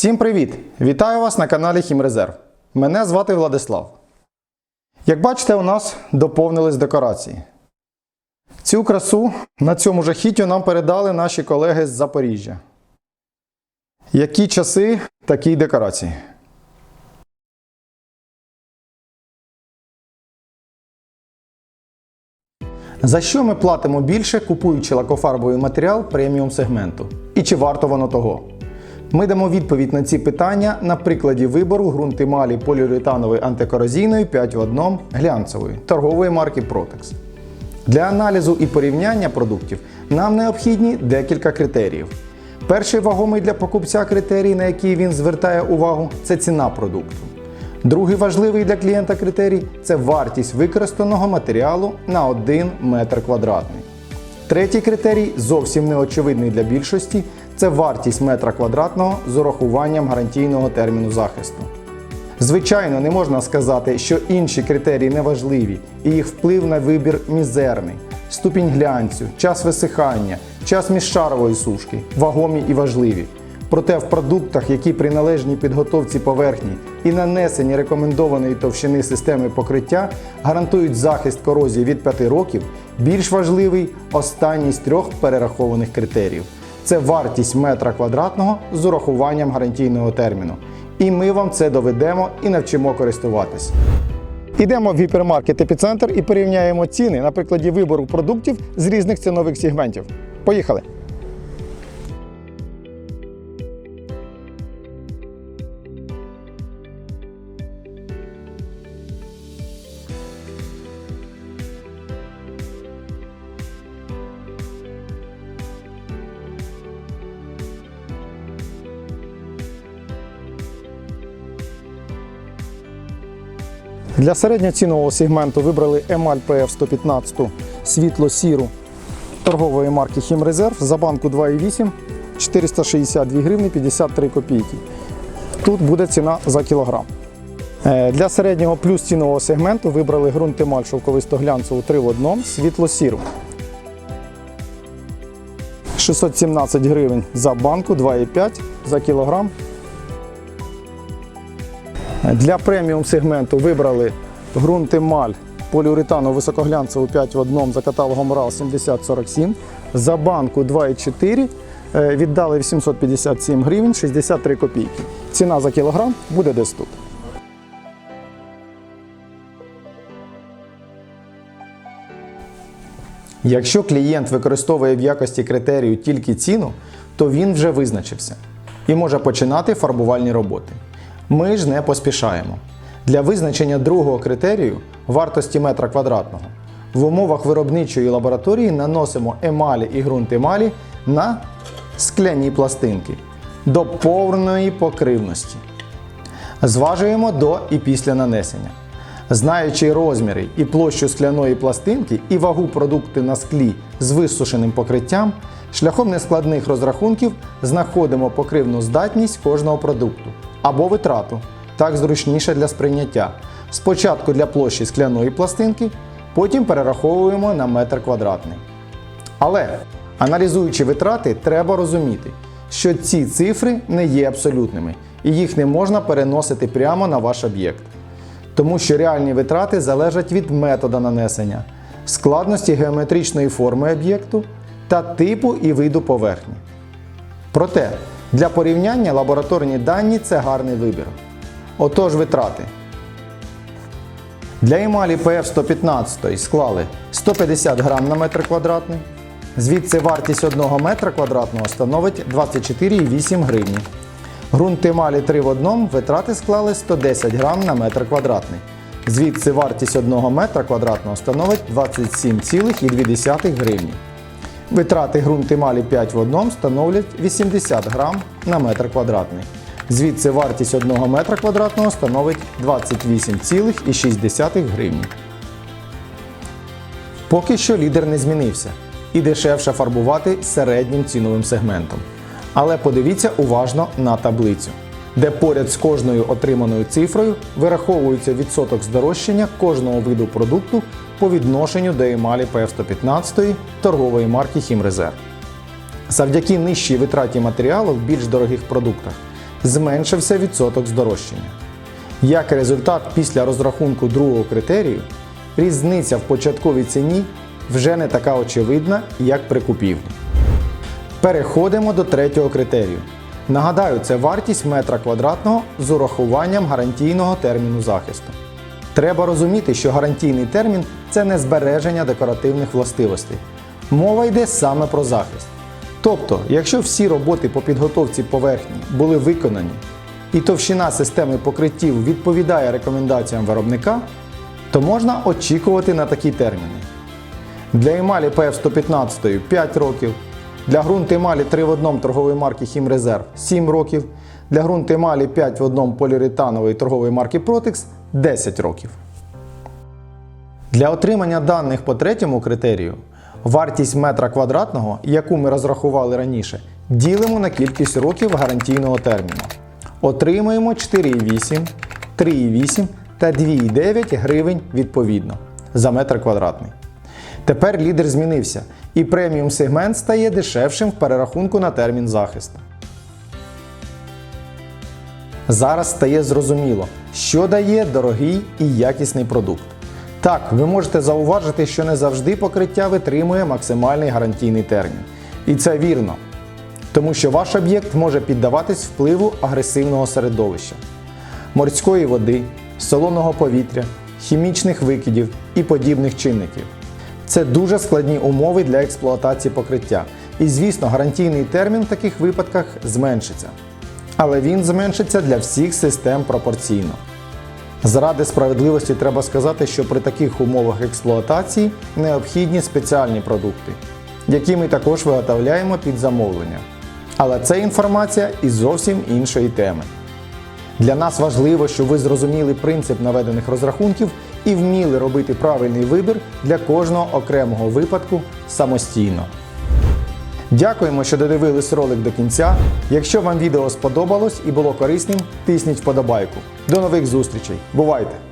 Всім привіт! Вітаю вас на каналі Хімрезерв. Мене звати Владислав. Як бачите, у нас доповнились декорації. Цю красу на цьому жахіттю нам передали наші колеги з Запоріжжя. Які часи, такі декорації. За що ми платимо більше, купуючи лакофарбовий матеріал преміум сегменту? І чи варто воно того? Ми дамо відповідь на ці питання на прикладі вибору ґрунтималі поліуретанової антикорозійної 5 в 1 глянцевої торгової марки Protex. Для аналізу і порівняння продуктів нам необхідні декілька критеріїв. Перший вагомий для покупця критерій, на який він звертає увагу, це ціна продукту. Другий важливий для клієнта критерій це вартість використаного матеріалу на 1 метр квадратний. Третій критерій, зовсім неочевидний для більшості, це вартість метра квадратного з урахуванням гарантійного терміну захисту. Звичайно, не можна сказати, що інші критерії неважливі і їх вплив на вибір мізерний. Ступінь глянцю, час висихання, час міжшарової сушки вагомі і важливі. Проте в продуктах, які при належній підготовці поверхні і нанесенні рекомендованої товщини системи покриття гарантують захист корозії від 5 років, більш важливий останній з трьох перерахованих критеріїв. Це вартість метра квадратного з урахуванням гарантійного терміну. І ми вам це доведемо і навчимо користуватись. Ідемо в гіпермаркет епіцентр і порівняємо ціни на прикладі вибору продуктів з різних цінових сегментів. Поїхали! Для середньоцінового сегменту вибрали емаль PF 115 світло-сіру торгової марки Хімрезерв за банку 2,8 462 гривні 53 копійки. Тут буде ціна за кілограм. Е, Для середнього плюс цінового сегменту вибрали ґрунт емаль шовковисто-глянцеву 3 в 1 світло-сіру. 617 гривень за банку 2,5 за кілограм. Для преміум сегменту вибрали ґрунт емаль поліуретану високоглянцеву 5 в 1 за каталогом RAL 7047. За банку 2,4 е, віддали 857 гривень 63 копійки. Ціна за кілограм буде десь тут. Якщо клієнт використовує в якості критерію тільки ціну, то він вже визначився і може починати фарбувальні роботи. Ми ж не поспішаємо. Для визначення другого критерію вартості метра квадратного в умовах виробничої лабораторії наносимо емалі і ґрунт емалі на скляні пластинки до повної покривності. Зважуємо до і після нанесення. Знаючи розміри і площу скляної пластинки і вагу продукту на склі з висушеним покриттям, шляхом нескладних розрахунків знаходимо покривну здатність кожного продукту або витрату, так зручніше для сприйняття. Спочатку для площі скляної пластинки, потім перераховуємо на метр квадратний. Але аналізуючи витрати, треба розуміти, що ці цифри не є абсолютними і їх не можна переносити прямо на ваш об'єкт. Тому що реальні витрати залежать від метода нанесення, складності геометричної форми об'єкту та типу і виду поверхні. Проте для порівняння лабораторні дані це гарний вибір. Отож витрати. Для емалі PF 115 склали 150 грам на метр квадратний. Звідси вартість 1 метра квадратного становить 24,8 гривні. Ґрунт емалі 3 в 1 витрати склали 110 грам на метр квадратний. Звідси вартість 1 метра квадратного становить 27,2 гривні. Витрати ґрунт емалі 5 в 1 становлять 80 грам на метр квадратний. Звідси вартість 1 метра квадратного становить 28,6 гривні. Поки що лідер не змінився і дешевше фарбувати середнім ціновим сегментом. Але подивіться уважно на таблицю, де поряд з кожною отриманою цифрою вираховується відсоток здорожчання кожного виду продукту по відношенню до емалі PF115 торгової марки Хімрезерв. Завдяки нижчій витраті матеріалу в більш дорогих продуктах зменшився відсоток здорожчання. Як результат після розрахунку другого критерію, різниця в початковій ціні вже не така очевидна, як при купівлі. Переходимо до третього критерію. Нагадаю, це вартість метра квадратного з урахуванням гарантійного терміну захисту. Треба розуміти, що гарантійний термін це не збереження декоративних властивостей. Мова йде саме про захист. Тобто, якщо всі роботи по підготовці поверхні були виконані і товщина системи покриттів відповідає рекомендаціям виробника, то можна очікувати на такі терміни. Для емалі PF115 5 років, для ґрунту емалі 3 в 1 торгової марки Хімрезерв 7 років, для ґрунту емалі 5 в 1 поліуретанової торгової марки Protex 10 років. Для отримання даних по третьому критерію вартість метра квадратного, яку ми розрахували раніше, ділимо на кількість років гарантійного терміну. Отримуємо 4,8, 3,8 та 2,9 гривень відповідно за метр квадратний. Тепер лідер змінився, і преміум сегмент стає дешевшим в перерахунку на термін захисту. Зараз стає зрозуміло, що дає дорогий і якісний продукт. Так, ви можете зауважити, що не завжди покриття витримує максимальний гарантійний термін. І це вірно, тому що ваш об'єкт може піддаватись впливу агресивного середовища, морської води, солоного повітря, хімічних викидів і подібних чинників. Це дуже складні умови для експлуатації покриття. І, звісно, гарантійний термін в таких випадках зменшиться. Але він зменшиться для всіх систем пропорційно. Заради справедливості треба сказати, що при таких умовах експлуатації необхідні спеціальні продукти, які ми також виготовляємо під замовлення. Але це інформація із зовсім іншої теми. Для нас важливо, щоб ви зрозуміли принцип наведених розрахунків і вміли робити правильний вибір для кожного окремого випадку самостійно. Дякуємо, що додивились ролик до кінця. Якщо вам відео сподобалось і було корисним, тисніть вподобайку. До нових зустрічей. Бувайте!